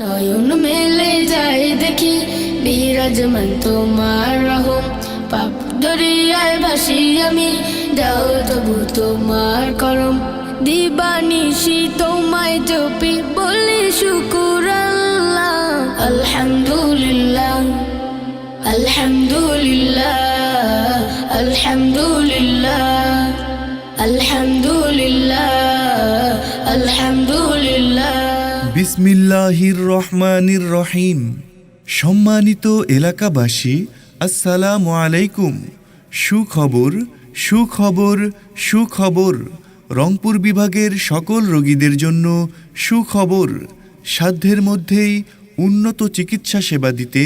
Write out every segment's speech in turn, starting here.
নয়ন মেলে যায় দেখি, বিরাজমান তোমার রহম। পাপ দরিয়ায় ভাসি আমি যাও তবু তোমার করম। দিবানিশি তোমায় জপি বলি শুকুর আল্লাহ। আলহামদুলিল্লাহ আলহামদুলিল্লাহ আলহামদুলিল্লাহ আলহামদুলিল্লাহ আলহামদুলিল্লাহ। বিসমিল্লাহির রহমানির রহিম সম্মানিত এলাকাবাসী, আসসালামু আলাইকুম। সুখবর সুখবর সুখবর। রংপুর বিভাগের সকল রোগীদের জন্য সুখবর। সাধ্যের মধ্যেই উন্নত চিকিৎসা সেবা দিতে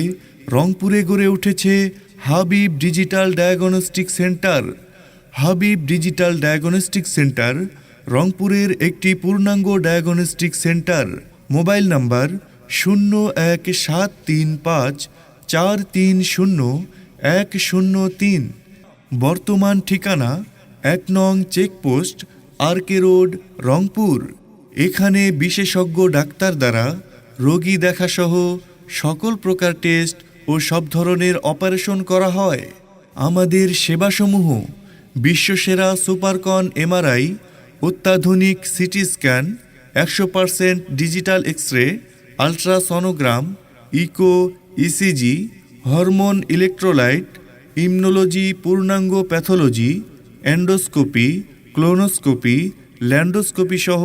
রংপুরে গড়ে উঠেছে Habib digital diagnostic centre. Habib digital diagnostic centre রংপুরের একটি পূর্ণাঙ্গ ডায়াগনস্টিক সেন্টার। মোবাইল নাম্বার শূন্য এক সাত তিন পাঁচ চার তিন শূন্য এক শূন্য তিন। বর্তমান ঠিকানা এক নং চেকপোস্ট, আরকে রোড, রংপুর। এখানে বিশেষজ্ঞ ডাক্তার দ্বারা রোগী দেখাসহ সকল প্রকার টেস্ট ও সব ধরনের অপারেশন করা হয়। আমাদের সেবাসমূহ, বিশ্বসেরা সুপারকন এমআরআই, অত্যাধুনিক সিটি স্ক্যান একশো percent digital X ray ultrasonogram, echo ECG hormone electrolyte, immunology, পূর্ণাঙ্গ প্যাথোলজি অ্যান্ডোস্কোপি ক্লোনোস্কোপি, ল্যান্ডোস্কোপি সহ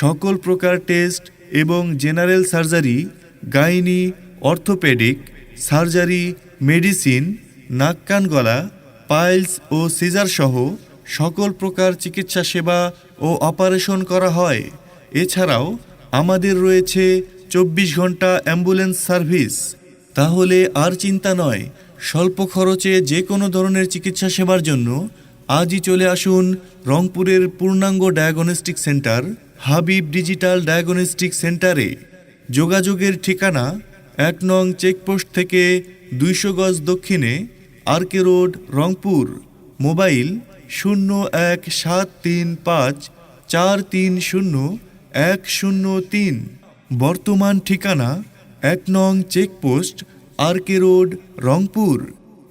সকল প্রকার টেস্ট এবং general surgery, gynae, orthopaedic, surgery, medicine নাক কান গলা পাইলস ও সিজার সহ সকল প্রকার চিকিৎসা সেবা ও অপারেশন করা হয়। এছাড়াও আমাদের রয়েছে চব্বিশ ঘণ্টা অ্যাম্বুলেন্স সার্ভিস। তাহলে আর চিন্তা নয়, স্বল্প খরচে যে কোনো ধরনের চিকিৎসা সেবার জন্য আজই চলে আসুন রংপুরের পূর্ণাঙ্গ diagnostic centre, Habib digital diagnostic সেন্টারে। যোগাযোগের ঠিকানা এক নং চেকপোস্ট থেকে দুইশো গজ দক্ষিণে আরকে রোড, রংপুর। মোবাইল শূন্য এক সাত তিন পাঁচ চার তিন শূন্য এক শূন্য তিন, বর্তমান ঠিকানা এক নং চেকপোস্ট, আরকে রোড, রংপুর।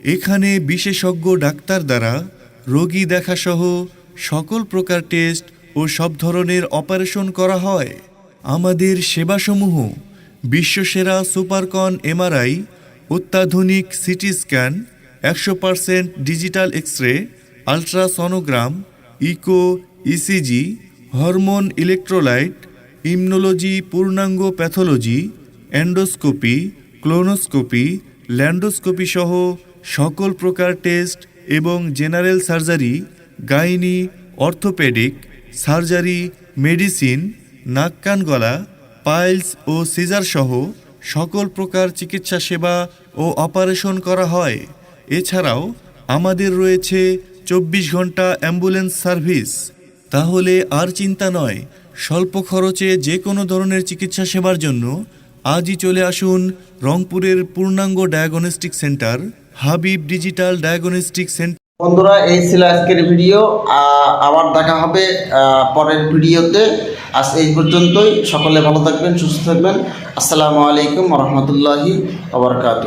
এখানে বিশেষজ্ঞ ডাক্তার দ্বারা রোগী দেখাসহ সকল প্রকার টেস্ট ও সব ধরনের অপারেশন করা হয়। আমাদের সেবাসমূহ, বিশ্বসেরা সুপারকন এমআরআই, অত্যাধুনিক সিটি স্ক্যান, একশো percent digital X ray ultrasonogram, echo, ECG hormone electrolyte, immunology, পূর্ণাঙ্গ প্যাথোলজি অ্যান্ডোস্কোপি ক্লোনোস্কোপি, ল্যান্ডোস্কোপি সহ সকল প্রকার টেস্ট এবং general surgery, gynae, orthopaedic, surgery, medicine নাক কান গলা পাইলস ও সিজার সহ সকল প্রকার চিকিৎসা সেবা ও অপারেশন করা হয়। এছাড়াও আমাদের রয়েছে চব্বিশ ঘণ্টা অ্যাম্বুলেন্স সার্ভিস। তাহলে আর চিন্তা নয়, স্বল্প খরচে যে কোনো ধরনের চিকিৎসা সেবার জন্য আজই চলে আসুন রংপুরের পূর্ণাঙ্গ diagnostic centre, Habib digital diagnostic centre. বন্ধুরা, এই ছিল আজকের ভিডিও। আবার দেখা হবে পরের ভিডিওতে। আজ এই পর্যন্তই। সকলে ভালো থাকবেন, সুস্থ থাকবেন। আসসালামু আলাইকুম রহমতুল্লাহি আবরকাত